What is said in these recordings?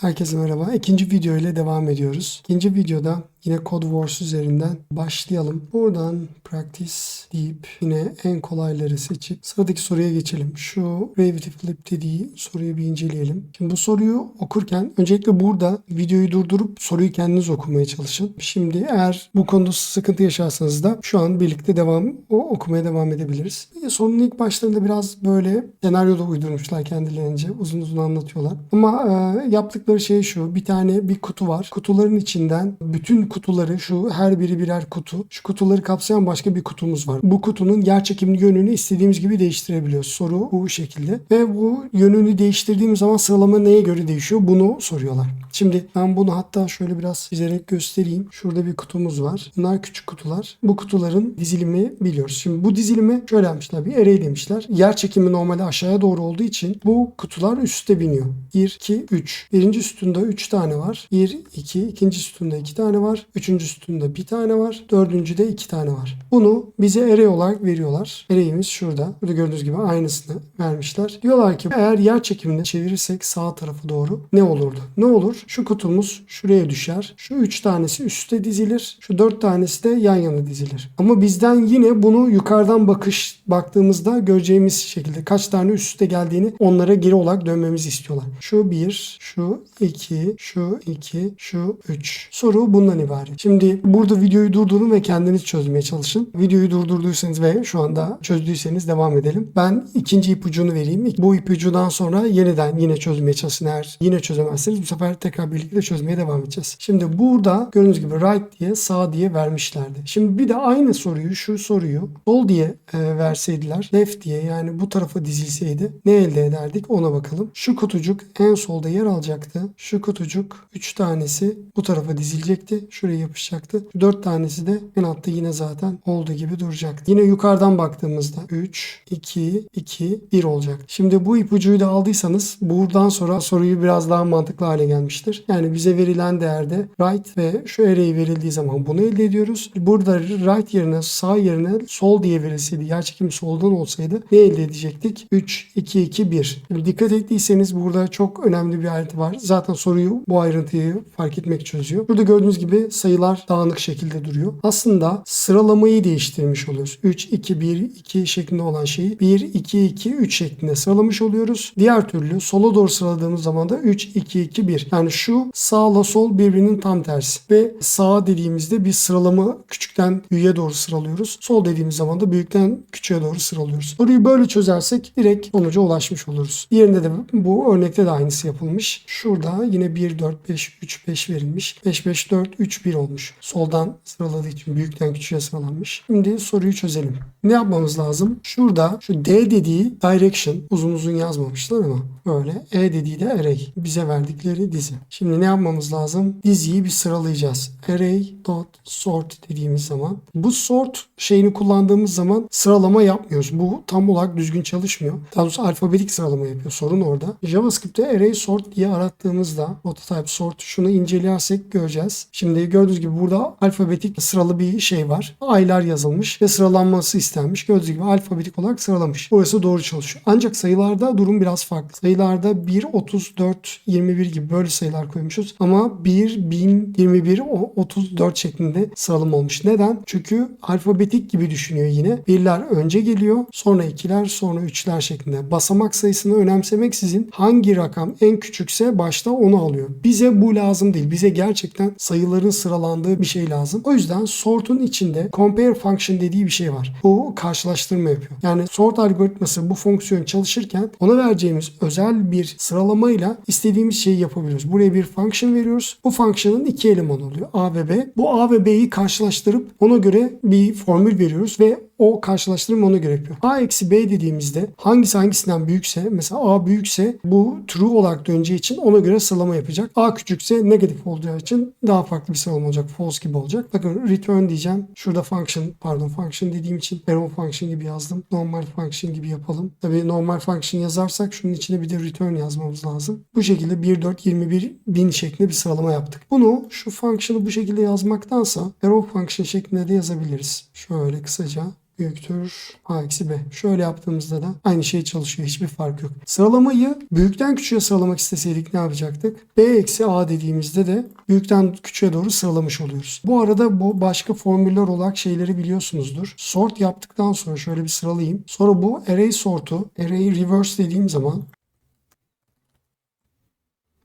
Herkese merhaba. İkinci video ile devam ediyoruz. İkinci videoda yine Code Wars üzerinden başlayalım. Buradan practice deyip yine en kolayları seçip sıradaki soruya geçelim. Şu Gravity Flip dediği soruyu bir inceleyelim. Şimdi bu soruyu okurken öncelikle burada videoyu durdurup soruyu kendiniz okumaya çalışın. Şimdi eğer bu konuda sıkıntı yaşarsanız da şu an birlikte devam o okumaya devam edebiliriz. Sorunun ilk başlarında biraz böyle senaryoda uydurmuşlar kendilerince. Uzun uzun anlatıyorlar. Ama e, yaptıkları şey şu. Bir tane bir kutu var. Kutuların içinden bütün kutuları şu her biri birer kutu. Şu kutuları kapsayan başka bir kutumuz var. Bu kutunun yer çekimli yönünü istediğimiz gibi değiştirebiliyoruz. Soru bu şekilde. Ve bu yönünü değiştirdiğimiz zaman sıralama neye göre değişiyor? Bunu soruyorlar. Şimdi ben bunu hatta şöyle biraz çizerek göstereyim. Şurada bir kutumuz var. Bunlar küçük kutular. Bu kutuların dizilimi biliyoruz. Şimdi bu dizilimi şöyle yapmışlar. Bir array demişler. Yer çekimi normalde aşağıya doğru olduğu için bu kutular üstte biniyor. 1, 2, 3. Birinci sütunda 3 tane var. 1, 2. ikinci sütunda 2 tane var. Üçüncü sütunda 1 tane var. Dördüncüde 2 tane var. Bunu bize array olarak veriyorlar. Array'imiz şurada. Burada gördüğünüz gibi aynısını vermişler. Diyorlar ki eğer yer çekimini çevirirsek sağ tarafı doğru ne olurdu? Ne olur? Şu kutumuz şuraya düşer. Şu 3 tanesi üstte dizilir. Şu 4 tanesi de yan yana dizilir. Ama bizden yine bunu yukarıdan bakış baktığımızda göreceğimiz şekilde kaç tane üst üste geldiğini onlara geri olarak dönmemizi istiyorlar. Şu 1, şu 2, şu 2, şu 3. Soru bundan ibaret. Şimdi burada videoyu durdurun ve kendiniz çözmeye çalışın. Videoyu durdurduysanız ve şu anda çözdüyseniz devam edelim. Ben ikinci ipucunu vereyim. Bu ipucundan sonra yeniden yine çözmeye çalışın. Eğer yine çözemezseniz bu sefer tekrar birlikte çözmeye devam edeceğiz. Şimdi burada gördüğünüz gibi right diye sağ diye vermişlerdi. Şimdi bir de aynı soruyu şu soruyu sol diye e, verseydiler left diye yani bu tarafa dizilseydi ne elde ederdik ona bakalım. Şu kutucuk en solda yer alacaktı. Şu kutucuk 3 tanesi bu tarafa dizilecekti. Şuraya yapışacaktı. 4 tanesi de en altta yine zaten olduğu gibi duracaktı. Yine yukarıdan baktığımızda 3, 2, 2, 1 olacak. Şimdi bu ipucuyu da aldıysanız buradan sonra soruyu biraz daha mantıklı hale gelmiştir. Yani bize verilen değerde right ve şu array verildiği zaman bunu elde ediyoruz. Burada right yerine sağ yerine sol diye verilseydi, yer çekimi soldan olsaydı ne elde edecektik? 3, 2, 2, 1. Şimdi dikkat ettiyseniz burada çok önemli bir ayrıntı var. Zaten soruyu bu ayrıntıyı fark etmek çözüyor. Burada gördüğünüz gibi sayılar dağınık şekilde duruyor. Aslında sıralamayı değiştirmiş oluyoruz. 3, 2, 1, 2 şeklinde olan şeyi 1, 2, 2, 3 şeklinde sıralamış oluyoruz. Diğer türlü sola doğru sıraladığımız zaman da 3, 2, 2, 1. Yani şu sağla sol birbirinin tam tersi. Ve sağ dediğimizde bir sıralama küçükten büyüğe doğru sıralıyoruz. Sol dediğimiz zaman da büyükten küçüğe doğru sıralıyoruz. Soruyu böyle çözersek direkt sonuca ulaşmış oluruz. Diğerinde de bu örnekte de aynısı yapılmış. Şurada yine 1, 4, 5, 3, 5 verilmiş. 5, 5, 4, 3, 1 olmuş. Soldan sıraladığı için büyükten küçüğe sıralanmış. Şimdi soruyu çözelim. Ne yapmamız lazım? Şurada şu D dediği direction uzun uzun yazmamışlar ama böyle. E dediği de array. Bize verdikleri dizi. Şimdi ne yapmamız lazım? Diziyi bir sıralayacağız. Array dot sort dediğimiz zaman. Bu sort şeyini kullandığımız zaman sıralama yapmıyoruz. Bu tam olarak düzgün çalışmıyor. Daha doğrusu alfabetik sıralama yapıyor. Sorun orada. JavaScript'te array sort diye arattığımızda prototype sort şunu incelersek göreceğiz. Şimdi gördüğünüz gibi burada alfabetik sıralı bir şey var. Aylar yazılmış ve sıralanması istenmiş. Gördüğünüz gibi alfabetik olarak sıralamış. Burası doğru çalışıyor. Ancak sayılarda durum biraz farklı. Sayılarda 1, 34, 21 gibi böyle sayılar koymuşuz. Ama 1, 1000, 21, o- 34 şeklinde sıralama olmuş. Neden? Çünkü alfabetik gibi düşünüyor yine. Birler önce geliyor. Sonra ikiler, sonra üçler şeklinde. Basamak sayısını önemsemeksizin hangi rakam en küçükse başta onu alıyor. Bize bu lazım değil. Bize gerçekten sayıların sıralandığı bir şey lazım. O yüzden sort'un içinde compare function dediği bir şey var. Bu karşılaştırma yapıyor. Yani sort algoritması bu fonksiyon çalışırken ona vereceğimiz özel bir sıralamayla istediğimiz şeyi yapabiliyoruz. Buraya bir function veriyoruz. Bu function'ın iki elemanı oluyor. A ve B. Bu A ve B'yi karşılaştırıp ona göre bir formül veriyoruz ve o karşılaştırma ona göre yapıyor. A eksi B dediğimizde hangisi hangisinden büyükse mesela A büyükse bu true olarak döneceği için ona göre sıralama yapacak. A küçükse negatif olacağı için daha farklı bir sıralama olacak. False gibi olacak. Bakın return diyeceğim. Şurada function pardon function dediğim için arrow function gibi yazdım. Normal function gibi yapalım. Tabii normal function yazarsak şunun içine bir de return yazmamız lazım. Bu şekilde 1, 4, 21, 1000 şeklinde bir sıralama yaptık. Bunu şu function'ı bu şekilde yazmaktansa arrow function şeklinde de yazabiliriz. Şöyle kısaca büyüktür a eksi b. Şöyle yaptığımızda da aynı şey çalışıyor. Hiçbir fark yok. Sıralamayı büyükten küçüğe sıralamak isteseydik ne yapacaktık? b eksi a dediğimizde de büyükten küçüğe doğru sıralamış oluyoruz. Bu arada bu başka formüller olarak şeyleri biliyorsunuzdur. Sort yaptıktan sonra şöyle bir sıralayayım. Sonra bu array sort'u array reverse dediğim zaman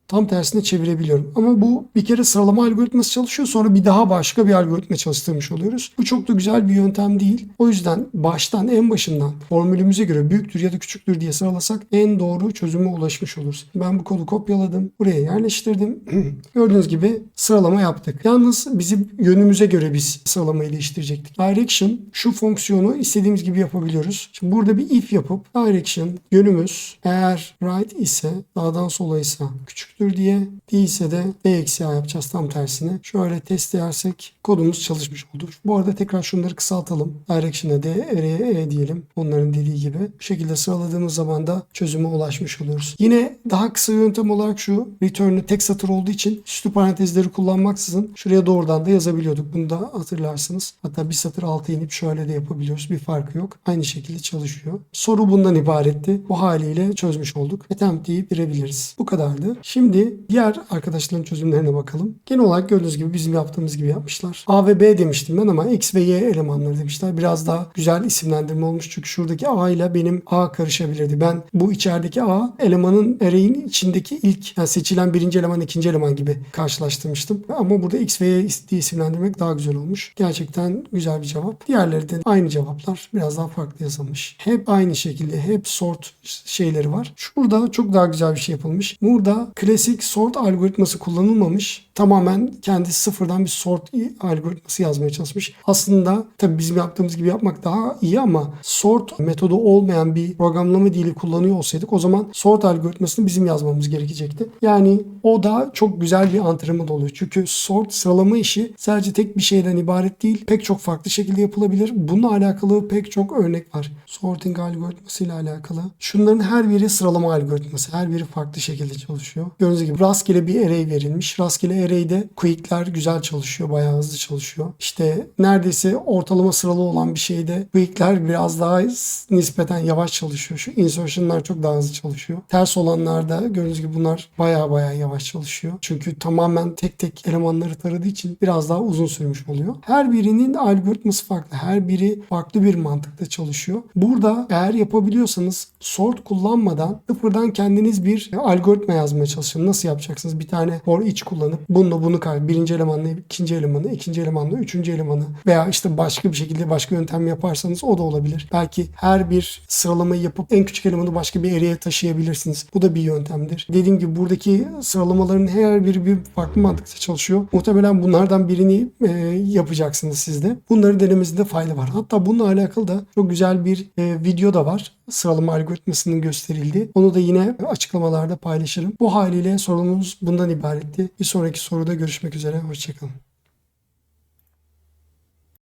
tam tersine çevirebiliyorum. Ama bu bir kere sıralama algoritması çalışıyor sonra bir daha başka bir algoritma çalıştırmış oluyoruz. Bu çok da güzel bir yöntem değil. O yüzden baştan en başından formülümüze göre büyüktür ya da küçüktür diye sıralasak en doğru çözüme ulaşmış oluruz. Ben bu kodu kopyaladım. Buraya yerleştirdim. Gördüğünüz gibi sıralama yaptık. Yalnız bizim yönümüze göre biz sıralamayı değiştirecektik. Direction şu fonksiyonu istediğimiz gibi yapabiliyoruz. Şimdi burada bir if yapıp direction yönümüz eğer right ise sağdan sola ise küçük küçüktür diye değilse de b eksi a yapacağız tam tersine. Şöyle test edersek kodumuz çalışmış oldu. Bu arada tekrar şunları kısaltalım. Direction'a d, array'e e diyelim. Onların dediği gibi. Bu şekilde sıraladığımız zaman da çözüme ulaşmış oluyoruz. Yine daha kısa yöntem olarak şu return'ü tek satır olduğu için üstü parantezleri kullanmaksızın şuraya doğrudan da yazabiliyorduk. Bunu da hatırlarsınız. Hatta bir satır altı inip şöyle de yapabiliyoruz. Bir farkı yok. Aynı şekilde çalışıyor. Soru bundan ibaretti. Bu haliyle çözmüş olduk. Attempt deyip girebiliriz. Bu kadardı. Şimdi Şimdi diğer arkadaşların çözümlerine bakalım. Genel olarak gördüğünüz gibi bizim yaptığımız gibi yapmışlar. A ve B demiştim ben ama X ve Y elemanları demişler. Biraz daha güzel isimlendirme olmuş çünkü şuradaki A ile benim A karışabilirdi. Ben bu içerideki A elemanın array'in içindeki ilk yani seçilen birinci eleman ikinci eleman gibi karşılaştırmıştım. Ama burada X ve Y diye isimlendirmek daha güzel olmuş. Gerçekten güzel bir cevap. Diğerleri de aynı cevaplar. Biraz daha farklı yazılmış. Hep aynı şekilde hep sort şeyleri var. Şurada çok daha güzel bir şey yapılmış. Burada klasik sort algoritması kullanılmamış. Tamamen kendi sıfırdan bir sort algoritması yazmaya çalışmış. Aslında tabii bizim yaptığımız gibi yapmak daha iyi ama sort metodu olmayan bir programlama dili kullanıyor olsaydık o zaman sort algoritmasını bizim yazmamız gerekecekti. Yani o da çok güzel bir antrenman oluyor. Çünkü sort sıralama işi sadece tek bir şeyden ibaret değil. Pek çok farklı şekilde yapılabilir. Bununla alakalı pek çok örnek var. Sorting algoritması ile alakalı. Şunların her biri sıralama algoritması. Her biri farklı şekilde çalışıyor. Gördüğünüz gibi rastgele bir array verilmiş. Rastgele array'de quick'ler güzel çalışıyor. Bayağı hızlı çalışıyor. İşte neredeyse ortalama sıralı olan bir şeyde quick'ler biraz daha nispeten yavaş çalışıyor. Şu insertion'lar çok daha hızlı çalışıyor. Ters olanlarda gördüğünüz gibi bunlar bayağı bayağı yavaş çalışıyor. Çünkü tamamen tek tek elemanları taradığı için biraz daha uzun sürmüş oluyor. Her birinin algoritması farklı. Her biri farklı bir mantıkta çalışıyor. Burada eğer yapabiliyorsanız sort kullanmadan sıfırdan kendiniz bir algoritma yazmaya çalışın. Nasıl yapacaksınız? Bir tane for each kullanıp bununla bunu kay. Birinci elemanla ikinci elemanı, ikinci elemanla üçüncü elemanı veya işte başka bir şekilde başka yöntem yaparsanız o da olabilir. Belki her bir sıralamayı yapıp en küçük elemanı başka bir array'e taşıyabilirsiniz. Bu da bir yöntemdir. Dediğim gibi buradaki sıralamaların her biri bir farklı mantıkta çalışıyor. Muhtemelen bunlardan birini e, yapacaksınız siz de. Bunları denemesinde fayda var. Hatta bununla alakalı da çok güzel bir e, video da var. Sıralama algoritmasının gösterildiği. Onu da yine açıklamalarda paylaşırım. Bu haliyle sorunumuz bundan ibaretti. Bir sonraki soruda görüşmek üzere. Hoşçakalın.